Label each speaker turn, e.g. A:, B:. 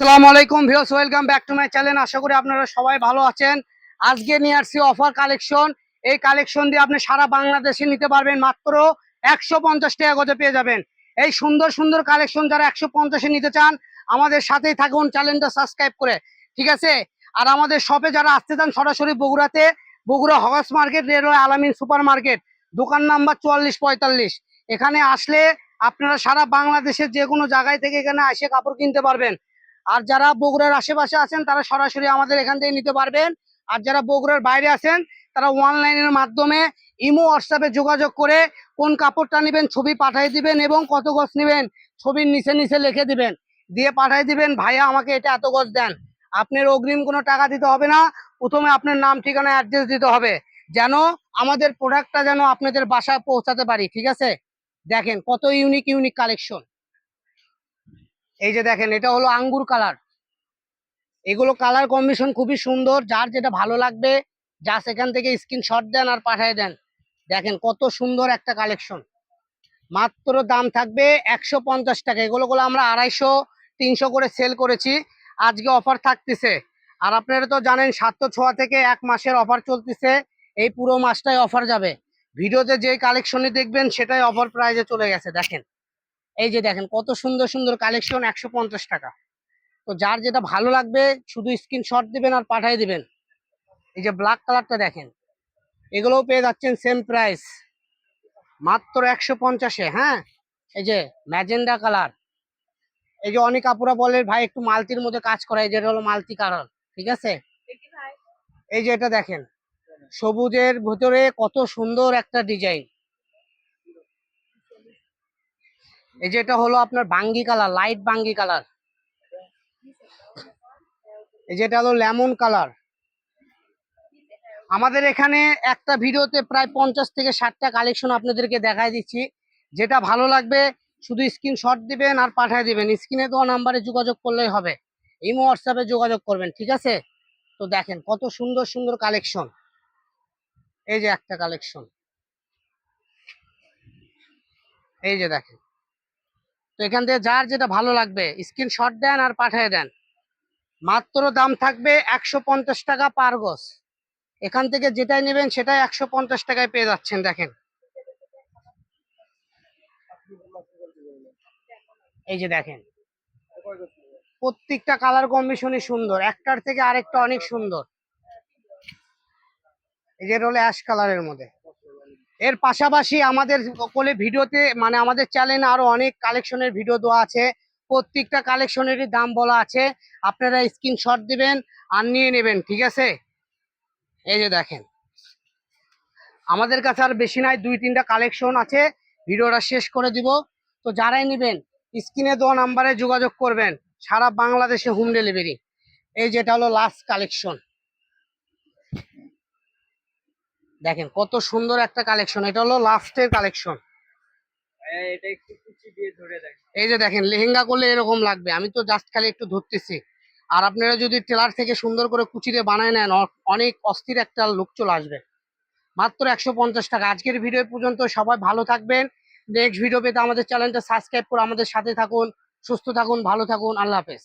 A: আসসালামু আলাইকুম views welcome back to my channel. আশা করি আপনারা সবাই ভালো আছেন। আজকে নিয়ে আসছি অফার কালেকশন। এই কালেকশন দিয়ে আপনি সারা বাংলাদেশে নিতে পারবেন মাত্র একশো পঞ্চাশ টাকা গজে পেয়ে যাবেন। এই সুন্দর সুন্দর কালেকশন যারা একশো পঞ্চাশে নিতে চান, আমাদের সাথেই থাকুন, চ্যানেলটা সাবস্ক্রাইব করে। ঠিক আছে? আর আমাদের শপে যারা আসতে চান সরাসরি বগুড়াতে, Bogura হগাস market, railway Alamin super market, দোকান নাম্বার চুয়াল্লিশ পঁয়তাল্লিশ। এখানে আসলে আপনারা সারা বাংলাদেশের যে কোনো জায়গায় থেকে এখানে এসে কাপড় কিনতে পারবেন। আর যারা বগুড়ার আশেপাশে আছেন, তারা সরাসরি আমাদের এখান থেকে নিতে পারবেন। আর যারা বগুড়ার বাইরে আছেন, তারা অনলাইনের মাধ্যমে ইমো, হোয়াটসঅ্যাপে যোগাযোগ করে কোন কাপড়টা নেবেন, ছবি পাঠিয়ে দিবেন এবং কত গজ নেবেন, ছবির নিচে নিচে লিখে দিবেন। দিয়ে পাঠিয়ে দিবেন, ভাইয়া, আমাকে এটা এত গজ দেন। আপনার অগ্রিম কোনো টাকা দিতে হবে না। প্রথমে আপনার নাম, ঠিকানা, অ্যাড্রেস দিতে হবে। যেন আমাদের প্রোডাক্টটা যেন আপনাদের বাসায় পৌঁছাতে পারি। ঠিক আছে? দেখেন কত ইউনিক ইউনিক কালেকশন এই যে দেখেন, এটা হলো আঙ্গুর কালার। এগুলো কালার কম্বিনেশন খুবই সুন্দর। যার যেটা ভালো লাগবে, যা সেখান থেকে স্ক্রিনশট দেন আর পাঠিয়ে দেন। দেখেন কত সুন্দর একটা কালেকশন। মাত্র দাম থাকবে একশো পঞ্চাশ টাকা। এগুলো গুলো আমরা আড়াইশো, তিনশো করে সেল করেছি। আজকে অফার থাকতেছে। আর আপনারা তো জানেন সাতশো ছোয়া থেকে এক মাসের অফার চলতেছে। এই পুরো মাসটাই অফার যাবে। ভিডিওতে যে কালেকশনই দেখবেন, সেটাই অফার প্রাইজে চলে গেছে। দেখেন। এই যে দেখেন কত সুন্দর সুন্দর কালেকশন একশো পঞ্চাশ টাকা। তো যার যেটা ভালো লাগবে শুধু স্ক্রিনশট দিবেন আর পাঠিয়ে দিবেন। এই যে ব্ল্যাক কালারটা দেখেন এগুলোও পেয়ে যাচ্ছেন সেম প্রাইস মাত্র একশো পঞ্চাশে হ্যাঁ? এই যে ম্যাজেন্ডা কালার এই যে অনেক আপুরা বলে ভাই একটু মালতির মধ্যে কাজ করা এই যে হলো মালতি কালার ঠিক আছে? এই যে এটা দেখেন সবুজের ভেতরে কত সুন্দর একটা ডিজাইন এই যে এটা হলো আপনার বাঙ্গি কালার লাইট বাঙ্গি কালার। এই যে এটা হলো লেমন কালার। আমাদের এখানে একটা ভিডিওতে প্রায় পঞ্চাশ থেকে ষাটটা কালেকশন আপনাদেরকে দেখাই দিচ্ছি। যেটা ভালো লাগবে, শুধু স্ক্রিনশট দিবেন আর পাঠিয়ে দিবেন। স্ক্রিনে দেওয়া নাম্বারে যোগাযোগ করলেই হবে। ইমো হোয়াটসঅ্যাপে যোগাযোগ করবেন, ঠিক আছে? তো দেখেন, কত সুন্দর সুন্দর কালেকশন এই যে একটা কালেকশন এই যে দেখেন। তো এখান থেকে যার যেটা ভালো লাগবে স্ক্রিনশট দেন আর পাঠিয়ে দেন। মাত্র দাম থাকবে একশো পঞ্চাশ টাকা পার গজ। এখান থেকে যেটাই নেবেন সেটাই একশো পঞ্চাশ টাকায় পেয়ে যাচ্ছেন, দেখেন। এই যে দেখেন, প্রত্যেকটা কালার কম্বিনেশনই সুন্দর, একটার থেকে আরেকটা অনেক সুন্দর। এই যে হলো অ্যাশ কালারের মধ্যে। এর পাশাপাশি আমাদের সকলে ভিডিওতে মানে আমাদের চ্যানেলে আরও অনেক কালেকশনের ভিডিও দেওয়া আছে। প্রত্যেকটা কালেকশনেরই দাম বলা আছে। আপনারা স্ক্রিনশট দিবেন আর নিয়ে নেবেন, ঠিক আছে? এই যে দেখেন। আমাদের কাছে আর বেশি নাই, দুই, তিনটা কালেকশন আছে। ভিডিওটা শেষ করে দিব। তো যারাই নেবেন, স্ক্রিনে দেওয়া নাম্বারে যোগাযোগ করবেন। সারা বাংলাদেশে হোম ডেলিভারি এই যেটা হলো লাস্ট কালেকশন দেখেন কত সুন্দর একটা কালেকশন এটা হলো লাস্টের কালেকশন
B: ধরে দেখ
A: এই যে দেখেন লেহেঙ্গা করলে এরকম লাগবে। আমি তো জাস্ট খালি একটু ধরতেছি। আর আপনারা যদি টেলার থেকে সুন্দর করে কুচিরে বানায় নেন অনেক অস্থির একটা লুক চলে আসবে। মাত্র একশো পঞ্চাশ টাকা। আজকের ভিডিও পর্যন্ত সবাই ভালো থাকবেন। নেক্সট ভিডিও পেতে আমাদের চ্যানেলটা সাবস্ক্রাইব করে আমাদের সাথে থাকুন সুস্থ থাকুন ভালো থাকুন। আল্লাহ হাফেজ।